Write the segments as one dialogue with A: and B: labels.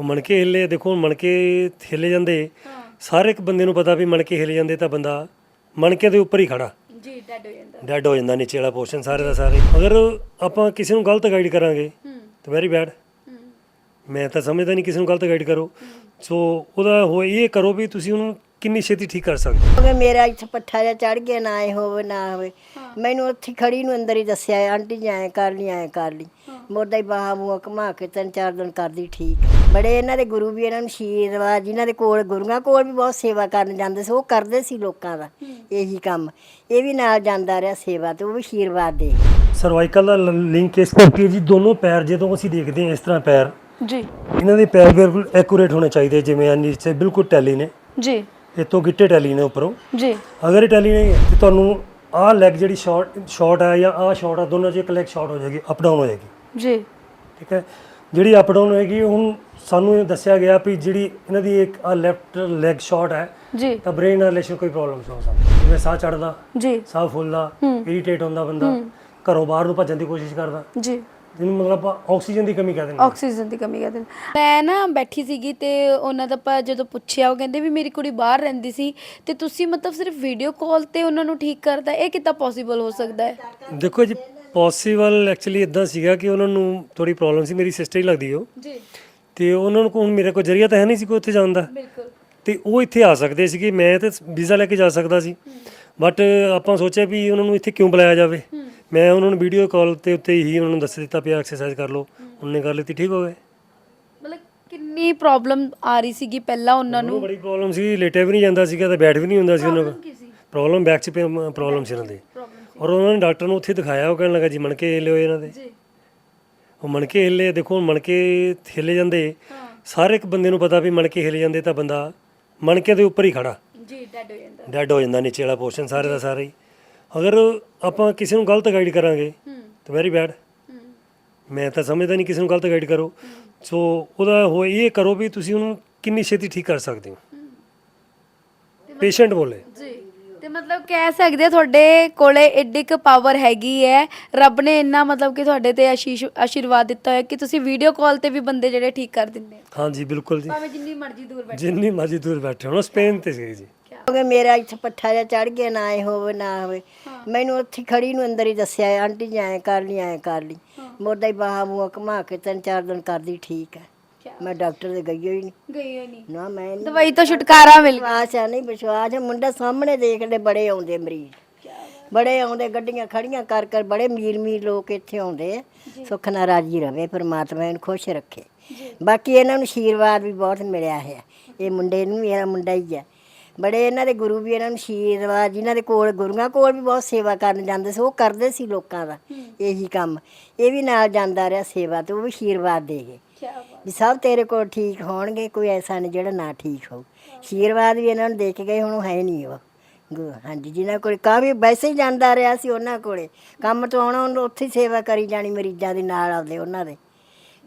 A: ਉਹ ਮਣਕੇ ਹਿੱਲੇ ਦੇਖੋ ਮਣਕੇ ਹਿੱਲੇ ਜਾਂਦੇ ਸਾਰੇ ਇੱਕ ਬੰਦੇ ਨੂੰ ਪਤਾ ਵੀ ਮਣਕੇ ਹਿੱਲੇ ਜਾਂਦੇ ਤਾਂ ਬੰਦਾ ਮਣਕੇ ਦੇ ਉੱਪਰ ਹੀ ਖੜਾ।
B: ਜੀ ਡੈਡ ਹੋ ਜਾਂਦਾ।
A: ਡੈਡ ਹੋ ਜਾਂਦਾ ਨੀਚੇ ਵਾਲਾ ਪੋਰਸ਼ਨ ਸਾਰੇ ਦਾ ਸਾਰੇ। ਅਗਰ ਆਪਾਂ ਕਿਸੇ ਨੂੰ ਗਲਤ ਗਾਈਡ ਕਰਾਂਗੇ ਤਾਂ ਵੈਰੀ ਬੈਡ ਮੈਂ ਤਾਂ ਸਮਝਦਾ ਨਹੀਂ ਕਿਸੇ ਨੂੰ ਗਲਤ ਗਾਈਡ ਕਰੋ। ਸੋ ਉਹਦਾ ਹੋ ਇਹ ਕਰੋ ਵੀ ਤੁਸੀਂ ਉਹਨੂੰ ਕਿੰਨੀ ਛੇਤੀ ਠੀਕ ਕਰ ਸਕਦੇ ਹੋ।
C: ਮੇਰਾ ਇੱਥੇ ਪੱਠਾ ਜਿਹਾ ਚੜ ਗਿਆ ਨਾ ਇਹ ਹੋਵੇ ਨਾ ਹੋਵੇ। ਮੈਨੂੰ ਉੱਥੇ ਖੜੀ ਨੂੰ ਅੰਦਰ ਹੀ ਦੱਸਿਆ ਆਂਟੀ ਜੀ ਐਂ ਕਰ ਲਈ ਐਂ ਕਰ ਲਈ। ਮੋਢਾ ਹੀ ਬਾਹਾਂ ਬੂਹਾਂ ਘੁਮਾ ਕੇ ਤਿੰਨ ਚਾਰ ਦਿਨ ਕਰਦੀ ਠੀਕ। ਬੜੇ ਇਹਨਾਂ ਦੇ ਗੁਰੂ ਵੀ ਇਹਨਾਂ ਨੂੰ ਆਸ਼ੀਰਵਾਦ ਜਿਨ੍ਹਾਂ ਦੇ ਕੋਲ ਗੁਰੂਆਂ ਕੋਲ ਵੀ ਬਹੁਤ ਸੇਵਾ ਕਰਨ ਜਾਂਦੇ ਸੀ ਉਹ ਕਰਦੇ ਸੀ ਲੋਕਾਂ ਦਾ ਇਹੀ ਕੰਮ। ਇਹ ਵੀ ਨਾਲ ਜਾਂਦਾ ਰਿਹਾ ਸੇਵਾ ਤੇ ਉਹ ਵੀ ਆਸ਼ੀਰਵਾਦ ਦੇ।
A: ਸਰਵਾਈਕਲ ਦਾ ਲਿੰਕ ਇਸ ਕਰਕੇ ਜੀ ਦੋਨੋਂ ਪੈਰ ਜਦੋਂ ਅਸੀਂ ਦੇਖਦੇ ਹਾਂ ਇਸ ਤਰ੍ਹਾਂ ਪੈਰ
B: ਜੀ।
A: ਇਹਨਾਂ ਦੇ ਪੈਰ ਬਿਲਕੁਲ ਐਕੂਰੇਟ ਹੋਣੇ ਚਾਹੀਦੇ ਜਿਵੇਂ ਆ ਨੀਚੇ ਬਿਲਕੁਲ ਟੈਲੀ ਨੇ।
B: ਜੀ।
A: ਇਤੋਂ ਗਿੱਟੇ ਟੈਲੀ ਨੇ ਉੱਪਰੋਂ।
B: ਜੀ।
A: ਅਗਰ ਇਹ ਟੈਲੀ ਨਹੀਂ ਹੈ ਤੇ ਤੁਹਾਨੂੰ ਆਹ ਲੈਗ ਜਿਹੜੀ ਸ਼ਾਰਟ ਸ਼ਾਰਟ ਜਾਂ ਆਹ ਸ਼ਾਰਟ ਹੈ ਦੋਨੋਂ 'ਚ ਇੱਕ ਲੈਗ ਸ਼ਾਰਟ ਹੋ ਜਾਏਗੀ ਅਪ ਡਾਊਨ ਹੋ ਜਾਏਗੀ।
B: ਜੀ।
A: ਠੀਕ ਹੈ? ਜਿਹੜੀ ਅਪ ਡਾਊਨ ਹੋਏਗੀ ਹੁਣ ਸਾਨੂੰ ਇਹ ਦੱਸਿਆ ਗਿਆ ਵੀ ਜਿਹੜੀ ਇਹਨਾਂ ਦੀ ਇੱਕ ਆ ਲੈਫਟ ਲੈਗ ਸ਼ਾਰਟ ਹੈ
B: ਜੀ।
A: ਤਾਂ ਬ੍ਰੇਨ ਨਾਲ ਰਿਲੇਸ਼ਨ ਕੋਈ ਪ੍ਰੋਬਲਮ ਹੋ ਸਕਦੀ। ਜਿਵੇਂ ਸਾਹ ਚੜਦਾ
B: ਜੀ।
A: ਸਾਹ ਫੁੱਲਦਾ ਇਰੀਟੇਟ ਹੁੰਦਾ ਬੰਦਾ ਘਰੋਂ ਬਾਹਰ ਨੂੰ ਭੱਜਣ ਦੀ ਕੋਸ਼ਿਸ਼ ਕਰਦਾ।
B: ਜੀ।
A: ਜਿਹਨੂੰ ਮਤਲਬ ਆਪਾਂ ਆਕਸੀਜਨ ਦੀ ਕਮੀ ਕਹਿੰਦੇ ਨੇ
B: ਆਕਸੀਜਨ ਦੀ ਕਮੀ ਕਹਿੰਦੇ ਨੇ ਮੈਂ ਨਾ ਬੈਠੀ ਸੀਗੀ ਤੇ ਉਹਨਾਂ ਦਾ ਆਪਾਂ ਜਦੋਂ ਪੁੱਛਿਆ ਉਹ ਕਹਿੰਦੇ ਵੀ ਮੇਰੀ ਕੁੜੀ ਬਾਹਰ ਰਹਿੰਦੀ ਸੀ ਤੇ ਤੁਸੀਂ ਮਤਲਬ ਸਿਰਫ ਵੀਡੀਓ ਕਾਲ ਤੇ ਉਹਨਾਂ ਨੂੰ ਠੀਕ ਕਰਦਾ ਇਹ ਕਿੱਦਾਂ ਪੋਸੀਬਲ ਹੋ ਸਕਦਾ ਹੈ?
A: ਦੇਖੋ ਜੀ ਪੋਸੀਬਲ ਐਕਚੁਅਲੀ ਇਦਾਂ ਸੀਗਾ ਕਿ ਉਹਨਾਂ ਨੂੰ ਥੋੜੀ ਪ੍ਰੋਬਲਮ ਸੀ ਮੇਰੀ ਸਿਸਟਰ ਹੀ ਲੱਗਦੀ ਉਹ।
B: ਜੀ।
A: ਤੇ ਉਹਨਾਂ ਨੂੰ ਹੁਣ ਮੇਰੇ ਕੋਲ ਜਰੀਆ ਤਾਂ ਹੈ ਨਹੀਂ ਸੀ ਕੋਈ ਉੱਥੇ ਜਾਣ ਦਾ।
B: ਬਿਲਕੁਲ।
A: ਤੇ ਉਹ ਇੱਥੇ ਆ ਸਕਦੇ ਸੀਗੇ ਮੈਂ ਤੇ ਵੀਜ਼ਾ ਲੈ ਕੇ ਜਾ ਸਕਦਾ ਸੀ। ਬਟ ਆਪਾਂ ਸੋਚਿਆ ਵੀ ਉਹਨਾਂ ਨੂੰ ਇੱਥੇ ਕਿਉਂ ਬੁਲਾਇਆ ਜਾਵੇ? ਮੈਂ ਉਹਨਾਂ ਨੂੰ ਵੀਡੀਓ ਕਾਲ ਤੇ ਉੱਤੇ ਹੀ ਉਹਨਾਂ ਨੂੰ ਦੱਸ ਦਿੱਤਾ ਪਿਆ ਐਕਸਰਸਾਈਜ਼ ਕਰ ਲਓ। ਉਹਨੇ ਕਰ ਲਈ ਠੀਕ ਹੋ ਗਏ।
B: ਮਤਲਬ ਕਿੰਨੀ ਪ੍ਰੋਬਲਮ ਆ ਰਹੀ ਸੀਗੀ ਪਹਿਲਾਂ ਉਹਨਾਂ
A: ਉਹਨੂੰ
B: ਨੂੰ
A: ਬੜੀ ਪ੍ਰੋਬਲਮ ਸੀ ਲੇਟਿਆ ਵੀ ਨਹੀਂ ਜਾਂਦਾ ਸੀਗਾ ਤੇ ਬੈਠ ਵੀ ਨਹੀਂ ਹੁੰਦਾ ਸੀ ਉਹਨਾਂ
B: ਸੀ?
A: ਪ੍ਰੋਬਲਮ ਬੈਕ 'ਚ ਪ੍ਰੋਬਲਮ ਸੀ ਦੀ।
B: ਪ੍ਰੋਬਲਮ
A: ਔਰ ਉਹਨਾਂ ਨੇ ਡਾਕਟਰ ਨੂੰ ਉੱਥੇ ਦਿਖਾਇਆ ਉਹ ਕਹਿਣ ਲੱਗਾ ਜੀ ਮਣਕੇ ਹਿੱਲੇ ਹੋਏ ਇਹਨਾਂ ਦੇ।
B: ਜੀ।
A: ਉਹ ਮਣਕੇ ਹਿੱਲੇ ਦੇਖੋ ਹੁਣ ਮਣਕੇ ਹਿੱਲੇ ਜਾਂਦੇ। ਸਾਰੇ ਇੱਕ ਬੰਦੇ ਨੂੰ ਪਤਾ ਵੀ ਮਣਕੇ ਹਿੱਲੇ ਜਾਂਦੇ ਤਾਂ ਬੰਦਾ ਮਣਕੇ ਦੇ ਉੱਪਰ ਹੀ ਖੜਾ।
B: ਜੀ ਡੈਡ ਹੋ ਜਾਂਦਾ।
A: ਡੈਡ ਹੋ ਜਾਂਦਾ ਨੀਚੇ ਵਾਲਾ ਪੋਰਸ਼ਨ ਸਾਰੇ ਦਾ ਸਾਰੇ ਹੀ। ਅਗਰ ਆਪਾਂ ਕਿਸੇ ਨੂੰ ਗਲਤ ਗਾਈਡ ਕਰਾਂਗੇ ਤਾਂ ਵੈਰੀ ਬੈਡ ਮੈਂ ਤਾਂ ਸਮਝਦਾ ਨਹੀਂ ਕਿਸੇ ਨੂੰ ਗਲਤ ਗਾਈਡ ਕਰੋ। ਸੋ ਉਹਦਾ ਹੋ ਇਹ ਕਰੋ ਵੀ ਤੁਸੀਂ ਉਹਨੂੰ ਕਿੰਨੀ ਛੇਤੀ ਠੀਕ ਕਰ ਸਕਦੇ ਹੋ। ਪੇਸ਼ੈਂਟ ਬੋਲੇ।
B: ਜੀ ਤੇ ਮਤਲਬ ਕਹਿ ਸਕਦੇ ਆ ਤੁਹਾਡੇ ਕੋਲੇ ਏਡੀ ਕੁ ਪਾਵਰ ਹੈਗੀ ਹੈ। ਰੱਬ ਨੇ ਇੰਨਾ ਮਤਲਬ ਕਿ ਤੁਹਾਡੇ ਤੇ ਆਸ਼ੀਸ਼ ਆਸ਼ੀਰਵਾਦ ਦਿੱਤਾ ਹੋਇਆ ਕਿ ਤੁਸੀਂ ਵੀਡੀਓ ਕਾਲ ਤੇ ਵੀ ਬੰਦੇ ਜਿਹੜੇ ਠੀਕ ਕਰ ਦਿੰਦੇ ਹੋ।
A: ਹਾਂਜੀ ਬਿਲਕੁਲ ਜੀ।
B: ਭਾਵੇਂ ਜਿੰਨੀ ਮਰਜ਼ੀ ਦੂਰ ਬੈਠੇ।
A: ਜਿੰਨੀ ਮਰਜ਼ੀ ਦੂਰ ਬੈਠੇ ਹੋਣ ਸਪੇਨ ਤੇ ਸੀ ਜੀ।
C: ਕਿਉਂਕਿ ਮੇਰਾ ਇੱਥੇ ਪੱਠਾ ਜਿਹਾ ਚੜ ਗਿਆ ਨਾ ਇਹ ਹੋਵੇ ਨਾ ਹੋਵੇ। ਮੈਨੂੰ ਉੱਥੇ ਖੜੀ ਨੂੰ ਅੰਦਰ ਹੀ ਦੱਸਿਆ ਆਂਟੀ ਜੀ ਐਂ ਕਰ ਲਈ ਐਂ ਕਰ ਲਈ। ਮੋਢਾ ਹੀ ਬਾਹਾਂ ਬੂਹਾਂ ਘੁਮਾ ਕੇ ਤਿੰਨ ਚਾਰ ਦਿਨ ਕਰਦੀ ਠੀਕ ਹੈ। ਮੈਂ ਡਾਕਟਰ ਦੇ ਗਈ ਹੋਈ ਨਹੀਂ
B: ਗਈ ਹੋਈ ਨਹੀਂ
C: ਨਾ ਮੈਂ ਨਹੀਂ
B: ਦਵਾਈ ਤੋਂ ਛੁਟਕਾਰਾ ਮਿਲ ਗਿਆ।
C: ਵਿਸ਼ਵਾਸ ਆ ਨਹੀਂ ਵਿਸ਼ਵਾਸ ਆ, ਮੁੰਡਾ ਸਾਹਮਣੇ ਦੇਖਦੇ ਬੜੇ ਆਉਂਦੇ ਮਰੀਜ਼। ਬੜੇ ਆਉਂਦੇ ਗੱਡੀਆਂ ਖੜੀਆਂ ਕਰ ਕਰ ਬੜੇ ਮੀਰ ਮੀਰ ਲੋਕ ਇੱਥੇ ਆਉਂਦੇ ਆ। ਸੁੱਖ ਨਾਲ ਰਾਜੀ ਰਵੇ ਪਰਮਾਤਮਾ ਇਹਨੂੰ ਖੁਸ਼ ਰੱਖੇ। ਬਾਕੀ ਇਹਨਾਂ ਨੂੰ ਆਸ਼ੀਰਵਾਦ ਵੀ ਬਹੁਤ ਮਿਲਿਆ ਹੈ ਇਹ ਮੁੰਡੇ ਨੂੰ ਮੇਰਾ ਮੁੰਡਾ ਹੀ ਹੈ ਬੜੇ ਇਹਨਾਂ ਦੇ ਗੁਰੂ ਵੀ ਇਹਨਾਂ ਨੂੰ ਆਸ਼ੀਰਵਾਦ ਜਿਨ੍ਹਾਂ ਦੇ ਕੋਲ ਗੁਰੂਆਂ ਕੋਲ ਵੀ ਬਹੁਤ ਸੇਵਾ ਕਰਨ ਜਾਂਦੇ ਸੀ ਉਹ ਕਰਦੇ ਸੀ ਲੋਕਾਂ ਦਾ ਇਹੀ ਕੰਮ। ਇਹ ਵੀ ਨਾਲ ਜਾਂਦਾ ਰਿਹਾ ਸੇਵਾ ਤੇ ਉਹ ਵੀ ਆਸ਼ੀਰਵਾਦ ਦੇ ਗਏ। ਵੀ ਸਭ ਤੇਰੇ ਕੋਲ ਠੀਕ ਹੋਣਗੇ ਕੋਈ ਐਸਾ ਨਹੀਂ ਜਿਹੜਾ ਨਾ ਠੀਕ ਹੋਊ। ਆਸ਼ੀਰਵਾਦ ਵੀ ਇਹਨਾਂ ਨੂੰ ਦੇ ਕੇ ਗਏ ਹੁਣ ਹੈ ਨਹੀਂ ਉਹ। ਹਾਂਜੀ ਜਿਨ੍ਹਾਂ ਕੋਲ ਕਾਫੀ ਵੈਸੇ ਹੀ ਜਾਂਦਾ ਰਿਹਾ ਸੀ ਉਹਨਾਂ ਕੋਲੇ। ਕੰਮ ਤੋਂ ਆਉਣਾ ਉਹਨੂੰ ਉੱਥੇ ਹੀ ਸੇਵਾ ਕਰੀ ਜਾਣੀ ਮਰੀਜ਼ਾਂ ਦੇ ਨਾਲ ਆਉਂਦੇ ਉਹਨਾਂ ਦੇ।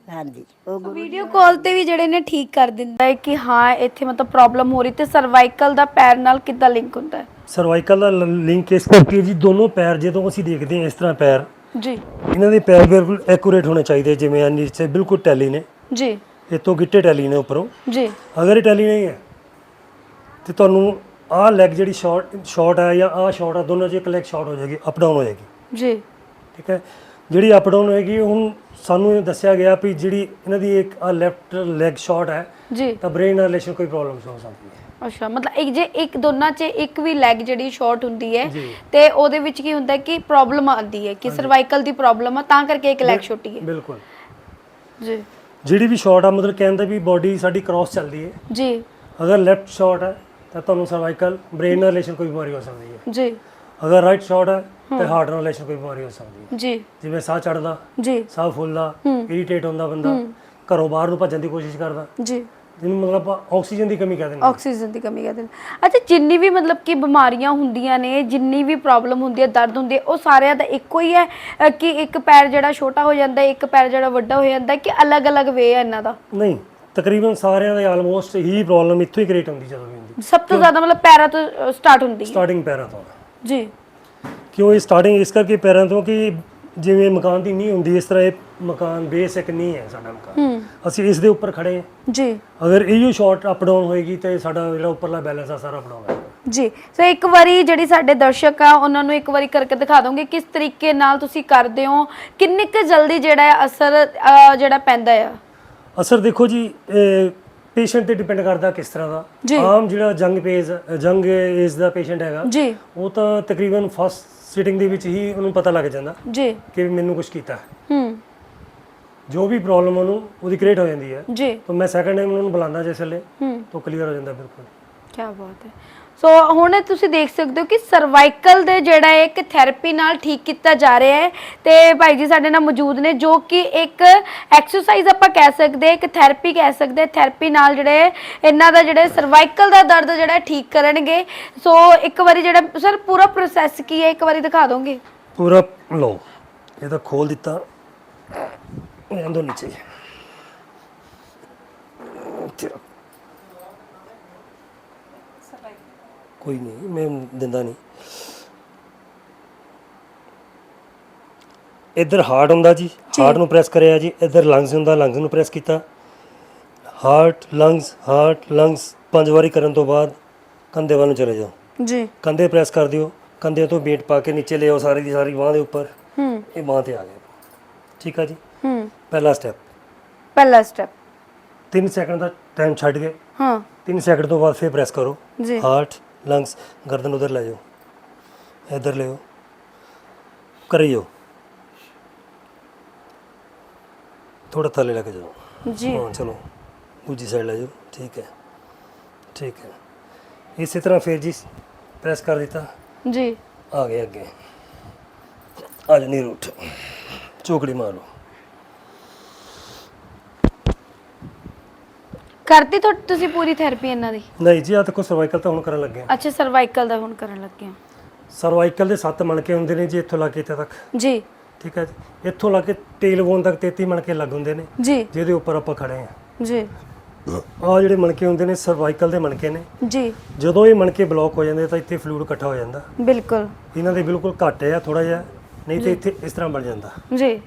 C: ਹਾਂਜੀ। ਉਹ ਗੁਰੂ
B: ਵੀਡੀਓ ਕਾਲ ਤੇ ਵੀ ਜਿਹੜੇ ਨੇ ਠੀਕ ਕਰ ਦਿੰਦਾ। ਹੈ ਕਿ ਹਾਂ ਇੱਥੇ ਮਤਲਬ ਪ੍ਰੋਬਲਮ ਹੋ ਰਹੀ ਤੇ ਸਰਵਾਈਕਲ ਦਾ ਪੈਰ ਨਾਲ ਕਿੱਦਾਂ ਲਿੰਕ ਹੁੰਦਾ ਹੈ?
A: ਸਰਵਾਈਕਲ ਦਾ ਲਿੰਕ ਇਸ ਕਰਕੇ ਜੀ ਦੋਨੋਂ ਪੈਰ ਜਦੋਂ ਅਸੀਂ ਦੇਖਦੇ ਹਾਂ ਇਸ ਤਰ੍ਹਾਂ ਪੈਰ
B: ਜੀ।
A: ਇਹਨਾਂ ਦੇ ਪੈਰ ਬਿਲਕੁਲ ਐਕੂਰੇਟ ਹੋਣੇ ਚਾਹੀਦੇ ਜਿਵੇਂ ਆ ਨੀਚੇ ਬਿਲਕੁਲ ਟੈਲੀ ਨੇ।
B: ਜੀ।
A: ਇਤੋਂ ਗਿੱਟੇ ਟੈਲੀ ਨੇ ਉੱਪਰੋਂ।
B: ਜੀ।
A: ਅਗਰ ਇਹ ਟੈਲੀ ਨਹੀਂ ਹੈ ਤੇ ਤੁਹਾਨੂੰ ਆਹ ਲੈਗ ਜਿਹੜੀ ਸ਼ਾਰਟ ਸ਼ਾਰਟ ਹੈ ਜਾਂ ਆਹ ਸ਼ਾਰਟ ਹੈ ਦੋਨੋਂ 'ਚ ਇੱਕ ਲੈਗ ਸ਼ਾਰਟ ਹੋ ਜਾਏਗੀ ਅਪ ਡਾਊਨ ਹੋ ਜਾਏਗੀ।
B: ਜੀ।
A: ਠੀਕ ਹੈ? ਜਿਹੜੀ ਅਪ ਡਾਊਨ ਹੋਏਗੀ ਹੁਣ ਸਾਨੂੰ ਇਹ ਦੱਸਿਆ ਗਿਆ ਵੀ ਜਿਹੜੀ ਇਹਨਾਂ ਦੀ ਇੱਕ ਆ ਲੈਫਟ ਲੈਗ ਸ਼ਾਰਟ ਹੈ
B: ਜੀ।
A: ਤਾਂ ਬ੍ਰੇਨ ਨਾਲ ਰਿਲੇਸ਼ਨ ਕੋਈ ਪ੍ਰੋਬਲਮ ਹੋ ਸਕਦੀ ਹੈ।
B: ਅੱਛਾ ਮਤਲਬ ਇੱਕ ਜੇ ਇੱਕ ਦੋਨਾਂ 'ਚ ਇੱਕ ਵੀ ਲੈਗ ਜਿਹੜੀ ਸ਼ਾਰਟ ਹੁੰਦੀ ਹੈ
A: ਜੀ।
B: ਤੇ ਉਹਦੇ ਵਿੱਚ ਕੀ ਹੁੰਦਾ ਕਿ ਪ੍ਰੋਬਲਮ ਆਉਂਦੀ ਹੈ ਕਿ ਸਰਵਾਈਕਲ ਦੀ ਪ੍ਰੋਬਲਮ ਆ ਤਾਂ ਕਰਕੇ ਇੱਕ ਲੈਗ ਛੋਟੀ ਹੈ।
A: ਬਿਲਕੁਲ।
B: ਜੀ।
A: ਜਿਹੜੀ ਵੀ ਸ਼ਾਰਟ ਆ ਮਤਲਬ ਕਹਿੰਦਾ ਵੀ ਬਾਡੀ ਸਾਡੀ ਕ੍ਰਾਸ ਚੱਲਦੀ ਹੈ।
B: ਜੀ।
A: ਅਗਰ ਲੈਫਟ ਸ਼ਾਰਟ ਹੈ ਤਾਂ ਤੁਹਾਨੂੰ ਸਰਵਾਈਕਲ ਬ੍ਰੇਨ ਨਾਲ ਰਿਲੇਸ਼ਨ ਕੋਈ ਬਿਮਾਰੀ ਹੋ ਸਕਦੀ ਹੈ।
B: ਜੀ।
A: ਅਗਰ ਰਾਈਟ ਸ਼ਾਰਟ ਹੈ ਤਾਂ ਹਾਰਟ ਨਾਲ ਰਿਲੇਸ਼ਨ ਕੋਈ ਬਿਮਾਰੀ ਹੋ ਸਕਦੀ ਹੈ।
B: ਜੀ।
A: ਜਿਵੇਂ ਸਾਹ ਚੜਦਾ
B: ਜੀ।
A: ਸਾਹ ਫੁੱਲਦਾ ਇਰੀਟੇਟ ਹੁੰਦਾ ਬੰਦਾ ਘਰੋਂ ਬਾਹਰ ਨੂੰ ਭੱਜਣ ਦੀ ਕੋਸ਼ਿਸ਼ ਕਰਦਾ।
B: ਜੀ।
A: ਜਿਹਨੂੰ ਮਤਲਬ ਆਕਸੀਜਨ ਦੀ ਕਮੀ ਕਹਿੰਦੇ ਨੇ
B: ਆਕਸੀਜਨ ਦੀ ਕਮੀ ਕਹਿੰਦੇ ਨੇ ਅੱਛਾ ਜਿੰਨੀ ਵੀ ਮਤਲਬ ਕਿ ਬਿਮਾਰੀਆਂ ਹੁੰਦੀਆਂ ਨੇ ਜਿੰਨੀ ਵੀ ਪ੍ਰੋਬਲਮ ਹੁੰਦੀ ਹੈ ਦਰਦ ਹੁੰਦੀ ਹੈ ਉਹ ਸਾਰਿਆਂ ਦਾ ਇੱਕੋ ਹੀ ਹੈ ਕਿ ਇੱਕ ਪੈਰ ਜਿਹੜਾ ਛੋਟਾ ਹੋ ਜਾਂਦਾ ਇੱਕ ਪੈਰ ਜਿਹੜਾ ਵੱਡਾ ਹੋ ਜਾਂਦਾ ਕਿ ਅਲੱਗ-ਅਲੱਗ ਵੇ ਹੈ ਇਹਨਾਂ ਦਾ?
A: ਨਹੀਂ ਤਕਰੀਬਨ ਸਾਰਿਆਂ ਦੇ ਆਲਮੋਸਟ ਹੀ ਪ੍ਰੋਬਲਮ ਇੱਥੋਂ ਹੀ ਕ੍ਰੀਏਟ ਹੁੰਦੀ ਜਦੋਂ ਵੀ ਹੁੰਦੀ।
B: ਸਭ ਤੋਂ ਜ਼ਿਆਦਾ ਮਤਲਬ ਪੈਰਾਂ ਤੋਂ ਸਟਾਰਟ ਹੁੰਦੀ ਹੈ।
A: ਸਟਾਰਟਿੰਗ ਪੈਰਾਂ ਤੋਂ।
B: ਜੀ।
A: ਕਿਉਂ ਇਹ ਸਟਾਰਟਿੰਗ ਇਸ ਕਰਕੇ ਪੈਰਾਂ ਤੋਂ ਕਿ ਜਿਵੇਂ ਮਕਾਨ ਦੀ ਨੀਂਹ ਹੁੰਦੀ ਇਸ ਤਰ੍ਹਾਂ ਇਹ ਮਕਾਨ ਬੇਸ ਇੱਕ ਨਹੀਂ ਹੈ ਸਾਡਾ ਮਕਾਨ। ਅਸੀਂ ਇਸ ਦੇ ਉੱਪਰ ਖੜੇ ਹਾਂ।
B: ਜੀ।
A: ਅਗਰ ਇਹੋ ਸ਼ਾਰਟ ਅਪ ਡਾਊਨ ਹੋਏਗੀ ਤੇ ਸਾਡਾ ਜਿਹੜਾ ਉੱਪਰਲਾ ਬੈਲੈਂਸ ਆ ਸਾਰਾ ਅਪ ਡਾਊਨ ਹੋਏਗਾ।
B: ਜੀ। ਸੋ ਇੱਕ ਵਾਰੀ ਜਿਹੜੀ ਸਾਡੇ ਦਰਸ਼ਕ ਆ ਉਹਨਾਂ ਨੂੰ ਇੱਕ ਵਾਰੀ ਕਰਕੇ ਦਿਖਾ ਦੋਗੇ ਕਿਸ ਤਰੀਕੇ ਨਾਲ ਤੁਸੀਂ ਕਰਦੇ ਹੋ ਕਿੰਨੇ ਕੁ ਜਲਦੀ ਜਿਹੜਾ ਅਸਰ ਜਿਹੜਾ ਪੈਂਦਾ ਆ?
A: ਅਸਰ ਦੇਖੋ ਜੀ ਪੇਸ਼ੈਂਟ ਤੇ ਡਿਪੈਂਡ ਕਰਦਾ ਕਿਸ ਤਰ੍ਹਾਂ ਦਾ। ਆਮ ਜਿਹੜਾ ਜੰਗ ਪੇਜ ਜੰਗ ਏਜ ਦਾ ਪੇਸ਼ੈਂਟ ਹੈਗਾ
B: ਜੀ।
A: ਉਹ ਤਾਂ ਤਕਰੀਬਨ ਫਸਟ ਸਿਟਿੰਗ ਦੇ ਵਿੱਚ ਹੀ ਉਹਨੂੰ ਪਤਾ ਲੱਗ ਜਾਂਦਾ
B: ਜੀ।
A: ਕਿ ਮੈਨੂੰ ਕੁਝ ਕੀਤਾ ਹੈ।
B: ਹੂੰ।
A: ਜੋ ਵੀ ਪ੍ਰੋਬਲਮ ਉਹਨੂੰ ਉਹਦੀ ਕ੍ਰੀਏਟ ਹੋ ਜਾਂਦੀ ਹੈ।
B: ਜੀ।
A: ਤਾਂ ਮੈਂ ਸੈਕੰਡ ਟਾਈਮ ਉਹਨੂੰ ਬੁਲਾਉਂਦਾ ਜਿਸ ਵੇਲੇ
B: ਹੂੰ।
A: ਤਾਂ ਕਲੀਅਰ ਹੋ ਜਾਂਦਾ ਬਿਲਕੁਲ।
B: ਕੀ ਬਾਤ ਹੈ। ਸੋ ਹੁਣ ਤੁਸੀਂ ਦੇਖ ਸਕਦੇ ਹੋ ਕਿ ਸਰਵਾਈਕਲ ਦੇ ਜਿਹੜਾ ਇੱਕ ਥੈਰੇਪੀ ਨਾਲ ਠੀਕ ਕੀਤਾ ਜਾ ਰਿਹਾ ਹੈ। ਤੇ ਭਾਈ ਜੀ ਸਾਡੇ ਨਾਲ ਮੌਜੂਦ ਨੇ ਜੋ ਕਿ ਇੱਕ ਐਕਸਰਸਾਈਜ਼ ਆਪਾਂ ਕਹਿ ਸਕਦੇ ਇੱਕ ਥੈਰੇਪੀ ਕਹਿ ਸਕਦੇ ਥੈਰੇਪੀ ਨਾਲ ਜਿਹੜੇ ਇਹਨਾਂ ਦਾ ਜਿਹੜੇ ਸਰਵਾਈਕਲ ਦਾ ਦਰਦ ਜਿਹੜਾ ਠੀਕ ਕਰਨਗੇ। ਸੋ ਇੱਕ ਵਾਰੀ ਜਿਹੜਾ ਸਰ ਪੂਰਾ ਪ੍ਰੋਸੈਸ ਕੀ ਹੈ? ਇੱਕ ਵਾਰੀ ਦਿਖਾ ਦੋਗੇ?
A: ਪੂਰਾ, ਲਓ, ਇਹ ਤਾਂ ਖੋਲ ਦਿੱਤਾ। ਇਹ ਅੰਦਰ ਨੀਚੇ। ਇੱਥੇ ਕੋਈ ਨਹੀਂ ਮੈਂ ਦਿੰਦਾ ਨਹੀਂ। ਇੱਧਰ ਹਾਰਟ ਹੁੰਦਾ ਜੀ ਹਾਰਟ ਨੂੰ ਪ੍ਰੈਸ ਕਰਿਆ ਜੀ ਇੱਧਰ ਲੰਗਸ ਹੁੰਦਾ ਲੰਗਸ ਨੂੰ ਪ੍ਰੈਸ ਕੀਤਾ। ਹਾਰਟ ਲੰਗਸ ਹਾਰਟ ਲੰਗਸ ਪੰਜ ਵਾਰੀ ਕਰਨ ਤੋਂ ਬਾਅਦ ਕੰਧੇ ਵੱਲ ਨੂੰ ਚਲੇ ਜਾਓ।
B: ਜੀ।
A: ਕੰਧੇ ਪ੍ਰੈਸ ਕਰ ਦਿਓ ਕੰਧੇ ਤੋਂ ਬੀਟ ਪਾ ਕੇ ਨੀਚੇ ਲਿਆਓ ਸਾਰੀ ਦੀ ਸਾਰੀ ਬਾਹ ਦੇ ਉੱਪਰ।
B: ਹੂੰ।
A: ਇਹ ਬਾਹ ਤੇ ਆ ਗਿਆ। ਠੀਕ ਆ ਜੀ?
B: ਹੂੰ।
A: ਪਹਿਲਾ ਸਟੈਪ
B: ਪਹਿਲਾ ਸਟੈਪ
A: 3 ਸੈਕਿੰਡ ਦਾ ਟਾਈਮ ਛੱਡ ਕੇ
B: ਹਾਂ।
A: 3 ਸੈਕਿੰਡ ਤੋਂ ਬਾਅਦ ਫਿਰ ਪ੍ਰੈਸ ਕਰੋ।
B: ਜੀ।
A: ਹਾਰਟ ਲੰਗਸ ਗਰਦਨ ਉਧਰ ਲੈ ਜਾਓ। ਇੱਧਰ ਲਿਓ। ਕਰੀ ਜਾਓ। ਥੋੜਾ ਥੱਲੇ ਲੈ ਕੇ ਜਾਓ।
B: ਜੀ।
A: ਹਾਂ ਚਲੋ। ਦੂਜੀ ਸਾਈਡ ਲੈ ਜਾਓ। ਠੀਕ ਹੈ। ਠੀਕ ਹੈ। ਇਸੇ ਤਰ੍ਹਾਂ ਫਿਰ ਜੀ ਪ੍ਰੈਸ ਕਰ ਦਿੱਤਾ।
B: ਜੀ।
A: ਆ ਗਏ ਅੱਗੇ। ਅੱਜ ਨਹੀਂ ਰੂਟ ਚੋਕੜੀ ਮਾਰ। ਲਓ
B: ਕਰਤੀ ਤੁਹਾ- ਤੁਸੀਂ ਪੂਰੀ ਥੈਰੇਪੀ ਇਹਨਾਂ ਦੀ?
A: ਨਹੀਂ ਜੀ ਆ ਦੇਖੋ ਸਰਵਾਈਕਲ ਤਾਂ ਹੁਣ ਕਰਨ ਲੱਗੇ ਆ
B: ਅੱਛਾ ਸਰਵਾਈਕਲ ਦਾ ਹੁਣ ਕਰਨ ਲੱਗੇ ਹਾਂ।
A: ਸਰਵਾਈਕਲ ਦੇ 7 ਮਣਕੇ ਹੁੰਦੇ ਨੇ ਜੀ ਇੱਥੋਂ ਲਾ ਕੇ ਇੱਥੇ ਤੱਕ।
B: ਜੀ।
A: ਠੀਕ ਹੈ ਜੀ। ਇੱਥੋਂ ਲਾ ਕੇ ਟੇਲ ਬੋਨ ਤੱਕ 33 ਮਣਕੇ ਲੱਗ ਹੁੰਦੇ ਨੇ।
B: ਜੀ।
A: ਜਿਹਦੇ ਉੱਪਰ ਆਪਾਂ ਖੜੇ ਆ
B: ਜੀ।
A: ਆ ਜਿਹੜੇ ਮਣਕੇ ਹੁੰਦੇ ਨੇ ਸਰਵਾਈਕਲ ਦੇ ਮਣਕੇ ਨੇ।
B: ਜੀ।
A: ਜਦੋਂ ਇਹ ਮਣਕੇ ਬਲੌਕ ਹੋ ਜਾਂਦੇ ਤਾਂ ਇੱਥੇ ਫਲੂਇਡ ਇਕੱਠਾ ਹੋ ਜਾਂਦਾ।
B: ਬਿਲਕੁਲ।
A: ਇਹਨਾਂ ਦੇ ਬਿਲਕੁਲ ਘੱਟ ਆ ਥੋੜਾ ਜਿਹਾ। ਨਹੀਂ ਤੇ ਇੱਥੇ ਇਸ ਤਰ੍ਹਾਂ ਬਣ ਜਾਂਦਾ।
B: ਜੀ।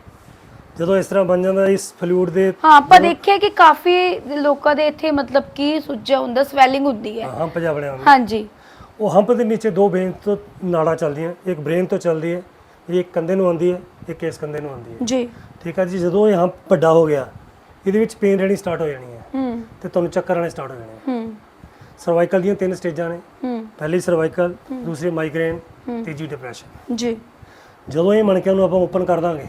A: ਜਦੋਂ ਇਸ ਤਰ੍ਹਾਂ ਬਣ ਜਾਂਦਾ ਇਸ ਫਲੂਇਡ ਦੇ
B: ਹਾਂ ਆਪਾਂ ਦੇਖਿਆ ਕਿ ਕਾਫੀ ਲੋਕਾਂ ਦੇ ਇੱਥੇ ਮਤਲਬ ਕਿ ਸੁੱਜਾ ਹੁੰਦਾ ਸਵੈਲਿੰਗ ਹੁੰਦੀ ਹੈ।
A: ਹੰਪ ਜਿਹਾ ਬਣਿਆ ਹੁੰਦਾ।
B: ਹਾਂਜੀ।
A: ਉਹ ਹੰਪ ਦੇ ਨੀਚੇ ਦੋ ਬ੍ਰੇਨ ਤੋਂ ਨਾੜਾਂ ਚੱਲਦੀਆਂ ਇੱਕ ਬ੍ਰੇਨ ਤੋਂ ਚੱਲਦੀ ਹੈ ਇੱਕ ਕੰਧੇ ਨੂੰ ਆਉਂਦੀ ਹੈ ਇੱਕ ਇਸ ਕੰਧੇ ਨੂੰ ਆਉਂਦੀ ਹੈ।
B: ਜੀ।
A: ਠੀਕ ਹੈ ਜੀ ਜਦੋਂ ਇਹ ਹੰਪ ਵੱਡਾ ਹੋ ਗਿਆ ਇਹਦੇ ਵਿੱਚ ਪੇਨ ਰਹਿਣੀ ਸਟਾਰਟ ਹੋ ਜਾਣੀ ਹੈ।
B: ਹੂੰ।
A: ਤੇ ਤੁਹਾਨੂੰ ਚੱਕਰ ਆਣੇ ਸਟਾਰਟ ਹੋ ਜਾਣੇ
B: ਹੂੰ।
A: ਸਰਵਾਈਕਲ ਦੀਆਂ ਤਿੰਨ ਸਟੇਜਾਂ ਨੇ।
B: ਹੂੰ।
A: ਪਹਿਲੀ ਸਰਵਾਈਕਲ ਦੂਸਰੀ ਮਾਈਗ੍ਰੇਨ ਤੀਜੀ ਡਿਪਰੈਸ਼ਨ
B: ਜੀ।
A: ਜਦੋਂ ਇਹ ਮਣਕਿਆਂ ਨੂੰ ਆਪਾਂ ਓਪਨ ਕਰ ਦਾਂਗੇ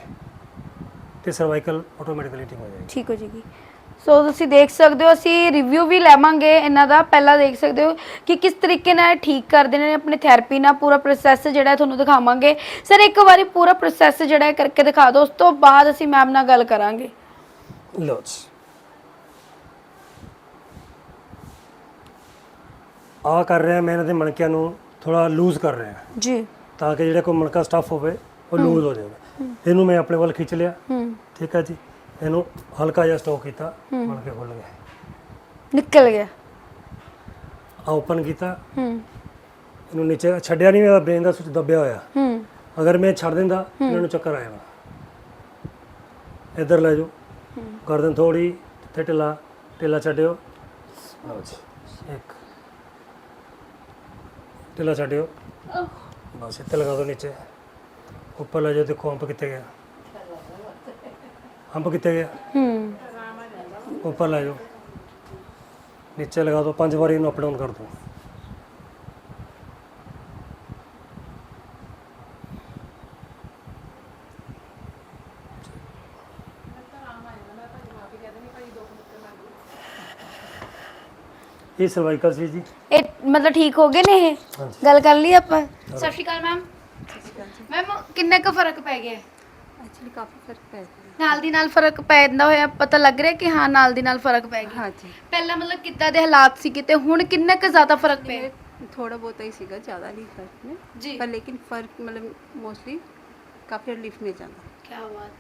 A: ਤੇ ਸਰਵਾਈਕਲ ਆਟੋਮੈਟਿਕਲੀ ਠੀਕ ਹੋ ਜਾਏਗੀ।
B: ਠੀਕ ਹੋ ਜੇਗੀ ਸੋ ਤੁਸੀਂ ਦੇਖ ਸਕਦੇ ਹੋ ਅਸੀਂ ਰਿਵਿਊ ਵੀ ਲੈਵਾਂਗੇ ਇਹਨਾਂ ਦਾ। ਪਹਿਲਾਂ ਦੇਖ ਸਕਦੇ ਹੋ ਕਿ ਕਿਸ ਤਰੀਕੇ ਨਾਲ ਠੀਕ ਕਰਦੇ ਨੇ ਆਪਣੀ ਥੈਰੇਪੀ ਨਾਲ ਪੂਰਾ ਪ੍ਰੋਸੈਸ ਜਿਹੜਾ ਹੈ ਤੁਹਾਨੂੰ ਦਿਖਾਵਾਂਗੇ। ਸਰ ਇੱਕ ਵਾਰੀ ਪੂਰਾ ਪ੍ਰੋਸੈਸ ਜਿਹੜਾ ਹੈ ਕਰਕੇ ਦਿਖਾ ਦਿਓ ਉਸ ਤੋਂ ਬਾਅਦ ਅਸੀਂ ਮੈਮ ਨਾਲ ਗੱਲ ਕਰਾਂਗੇ।
A: ਲਓ ਜੀ। ਆ ਕਰ ਰਿਹਾ ਮੈਂ ਇਹਨਾਂ ਦੇ ਮਣਕਿਆਂ ਨੂੰ ਥੋੜਾ ਲੂਜ਼ ਕਰ ਰਿਹਾ।
B: ਜੀ।
A: ਤਾਂ ਕਿ ਜਿਹੜਾ ਕੋਈ ਮਣਕਾ ਸਟਫ ਹੋਵੇ ਉਹ ਲੂਜ਼ ਹੋ ਜਾਵੇ। ਇਹਨੂੰ ਮੈਂ ਆਪਣੇ ਵੱਲ ਖਿੱਚ ਲਿਆ।
B: ਹੂੰ।
A: ਠੀਕ ਹੈ ਜੀ। ਇਹਨੂੰ ਹਲਕਾ ਜਿਹਾ ਸਟੋਕ ਕੀਤਾ ਮਣਕੇ ਖੁੱਲ ਗਏ
B: ਨਿਕਲ ਗਿਆ।
A: ਆ ਓਪਨ ਕੀਤਾ।
B: ਹੂੰ।
A: ਇਹਨੂੰ ਨੀਚੇ ਛੱਡਿਆ ਨਹੀਂ ਮੇਰਾ ਬ੍ਰੇਨ ਦਾ ਸੁੱਚ ਦੱਬਿਆ ਹੋਇਆ।
B: ਹੂੰ।
A: ਅਗਰ ਮੈਂ ਛੱਡ ਦਿੰਦਾ ਇਹਨਾਂ ਨੂੰ ਚੱਕਰ ਆਏਗਾ ਇੱਧਰ ਲੈ ਜਾਓ। ਗਰਦਨ ਥੋੜੀ ਤੇ ਢਿੱਲਾ ਢਿੱਲਾ ਛੱਡਿਓ। ਲਓ ਜੀ। ਇੱਕ। ਢਿੱਲਾ ਛੱਡਿਓ। ਬਸ ਇੱਥੇ ਲਗਾ ਦਿਓ ਨੀਚੇ। ਉੱਪਰ ਲੈ ਜਾਓ ਦੇਖੋ ਹੰਪ ਕਿੱਥੇ ਗਿਆ। ਹੰਪ ਕਿੱਥੇ ਗਿਆ?
B: ਹੂੰ।
A: ਉੱਪਰ ਲੈ ਜਾਓ। ਨੀਚੇ ਲਗਾ ਦਿਓ ਪੰਜ ਵਾਰੀ ਇਹਨੂੰ ਅਪ ਡਾਊਨ ਕਰ ਦਿਓ। ਇਹ ਸਰਵਾਈਕਲ ਸੀ ਜੀ।
B: ਇਹ ਮਤਲਬ ਠੀਕ ਹੋ ਗਏ ਨੇ ਇਹ?
A: ਹਾਂਜੀ।
B: ਗੱਲ ਕਰ ਲਈ ਆਪਾਂ? ਸਤਿ ਸ਼੍ਰੀ ਅਕਾਲ ਮੈਮ। ਮੈਮ ਕਿੰਨਾ ਕੁ ਫ਼ਰਕ ਪੈ ਗਿਆ? ਹੈ?
D: ਐਕਚੁਅਲੀ ਕਾਫੀ ਫ਼ਰਕ ਪੈ ਗਿਆ।
B: ਨਾਲ ਦੀ ਨਾਲ ਫ਼ਰਕ ਪੈਂਦਾ ਹੋਇਆ ਪਤਾ ਲੱਗ ਰਿਹਾ ਕਿ ਹਾਂ ਨਾਲ ਦੀ ਨਾਲ ਫ਼ਰਕ ਪੈ ਗਿਆ।
D: ਹਾਂਜੀ।
B: ਪਹਿਲਾਂ ਮਤਲਬ ਕਿੱਦਾਂ ਦੇ ਹਾਲਾਤ ਸੀ ਤੇ ਹੁਣ ਕਿੰਨਾ ਕੁ ਜ਼ਿਆਦਾ ਫ਼ਰਕ ਪਿਆ?
D: ਥੋੜਾ ਬਹੁਤਾ ਹੀ ਸੀਗਾ ਜ਼ਿਆਦਾ ਨਹੀਂ ਫ਼ਰਕ ਨੇ
B: ਜੀ।
D: ਪਰ ਲੇਕਿਨ ਫ਼ਰਕ ਮਤਲਬ ਮੋਸਟਲੀ ਕਾਫੀ ਰਿਲੀਫ ਮਿਲ ਜਾਂਦਾ।
B: ਕੀ ਬਾਤ